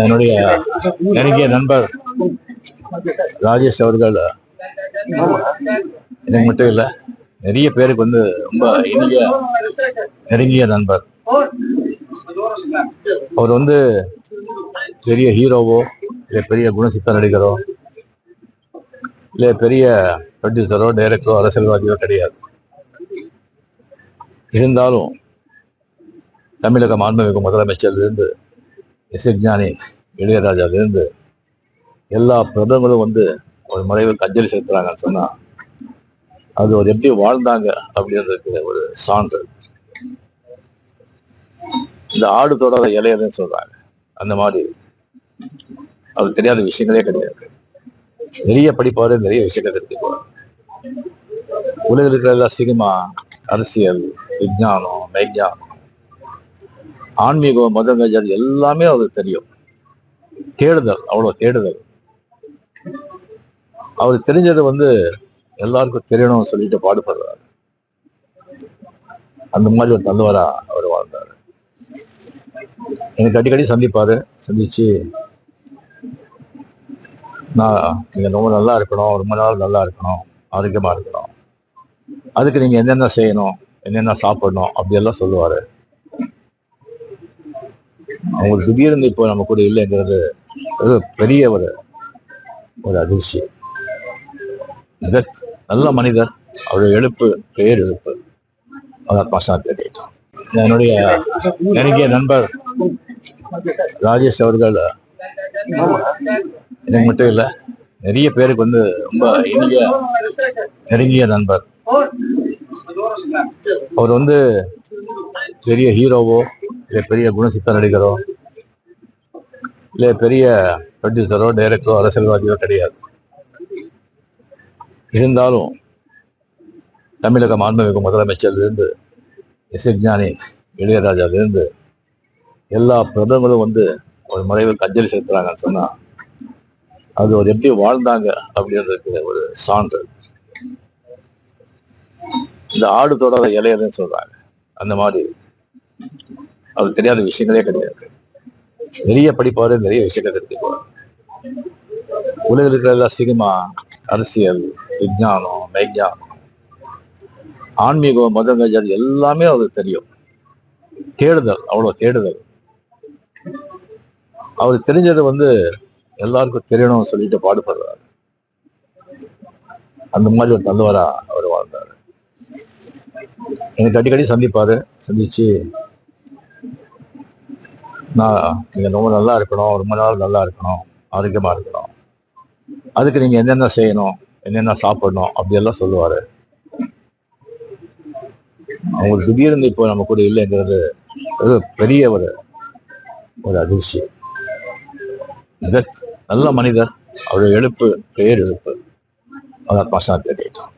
என்னுடைய நெருங்கிய நண்பர் ராஜேஷ் அவர்கள் எனக்கு மட்டும் இல்லை நிறைய பேருக்கு வந்து ரொம்ப இனிய நெருங்கிய நண்பர். அவர் வந்து பெரிய ஹீரோவோ இல்லை பெரிய குணசித்த நடிகரோ இல்லை பெரிய ப்ரொடியூசரோ டைரக்டரோ அரசியல்வாதியோ கிடையாது. இருந்தாலும் தமிழக மாண்புமிகு முதலமைச்சர்லேருந்து இசைஞானி இளையராஜாவிலிருந்து எல்லா பிரதமரும் வந்து ஒரு மறைவுக்கு அஞ்சலி செலுத்துறாங்கன்னு சொன்னா அது ஒரு எப்படி வாழ்ந்தாங்க அப்படின்றதுக்கு ஒரு சான்று. இந்த ஆடு தொடாத இலையதுன்னு சொல்றாங்க. அந்த மாதிரி. அவருக்கு தெரியாத விஷயங்களே கிடையாது. நிறைய படிப்பாரு நிறைய விஷயங்கள் தெரிஞ்சுக்குவார் உலகில் இருக்கிற எல்லா சினிமா அரசியல் விஞ்ஞானம் மெய்ஞானம் ஆன்மீகம் மத கஜர் எல்லாமே அவருக்கு தெரியும். தேடுதல் அவ்வளவு தேடுதல். அவருக்கு தெரிஞ்சது வந்து எல்லாருக்கும் தெரியணும்னு சொல்லிட்டு பாடுபடுறாரு. அந்த மாதிரி ஒரு தந்தவரா அவர் வாழ்ந்தார். எனக்கு அடிக்கடி சந்திப்பாரு சந்திச்சு நான் நீங்கள் ரொம்ப நல்லா இருக்கணும் ரொம்ப நாள் நல்லா இருக்கணும் ஆரோக்கியமா இருக்கணும். அதுக்கு நீங்க என்னென்ன செய்யணும் என்னென்ன சாப்பிடணும் அப்படியெல்லாம் சொல்லுவாரு. அவங்க திடீர்னு இப்போ நம்ம கூட இல்லைங்கிறது ஒரு பெரிய ஒரு ஒரு அதிர்ச்சி. நல்ல மனிதர் அவருடைய எழுப்பு பெயர் எழுப்பு. அதான் பாஷா கேட்டோம் என்னுடைய நெருங்கிய நண்பர் ராஜேஷ் அவர்கள் எனக்கு மட்டும் இல்லை நிறைய பேருக்கு வந்து ரொம்ப இனிய நெருங்கிய நண்பர். அவர் வந்து பெரிய ஹீரோவோ இல்லை பெரிய குணசித்த நடிகரோ இல்லை பெரிய ப்ரொடியூசரோ டைரக்டரோ அரசியல்வாதியோ கிடையாது. இருந்தாலும் தமிழக மாண்புமிகு முதலமைச்சர்லேருந்து இசைஞானி இளையராஜாலேருந்து எல்லா பிரதமரும் வந்து ஒரு மறைவுக்கு அஞ்சலி செலுத்துறாங்கன்னு சொன்னா அது ஒரு எப்படி வாழ்ந்தாங்க அப்படின்றதுக்கு ஒரு சான்று. இந்த ஆடு தொடாத இலையதுன்னு சொல்றாங்க. அந்த மாதிரி அவருக்கு தெரியாத விஷயங்களே கிடையாது. நிறைய படிப்பாரு நிறைய விஷயங்கள் தெரிஞ்சுக்குவார். உலகில் இருக்கிற எல்லா சினிமா அரசியல் விஞ்ஞானம் மெய்ஞானம் ஆன்மீகம் மதம் எல்லாமே அவருக்கு தெரியும். தேடுதல் அவ்வளவு தேடுதல். அவருக்கு தெரிஞ்சது வந்து எல்லாருக்கும் தெரியணும்னு சொல்லிட்டு பாடுபடுறாரு. அந்த மாதிரி ஒரு தந்தவரா அவர் வாழ்ந்தார். எனக்கு அடிக்கடி சந்திப்பாரு சந்திச்சு நான் நீங்க ரொம்ப நல்லா இருக்கணும் ரொம்ப நாள் நல்லா இருக்கணும் ஆரோக்கியமா இருக்கணும். அதுக்கு நீங்க என்னென்ன செய்யணும் என்னென்ன சாப்பிடணும் அப்படியெல்லாம் சொல்லுவாரு. அவங்க திடீர்னு இப்போ நம்ம கூட இல்லைங்கிறது ஒரு பெரிய ஒரு ஒரு அதிர்ச்சி. நல்ல மனிதர் அவருடைய எழுப்பு பெயர் எழுப்பு அதான் பசங்க கேட்டோம்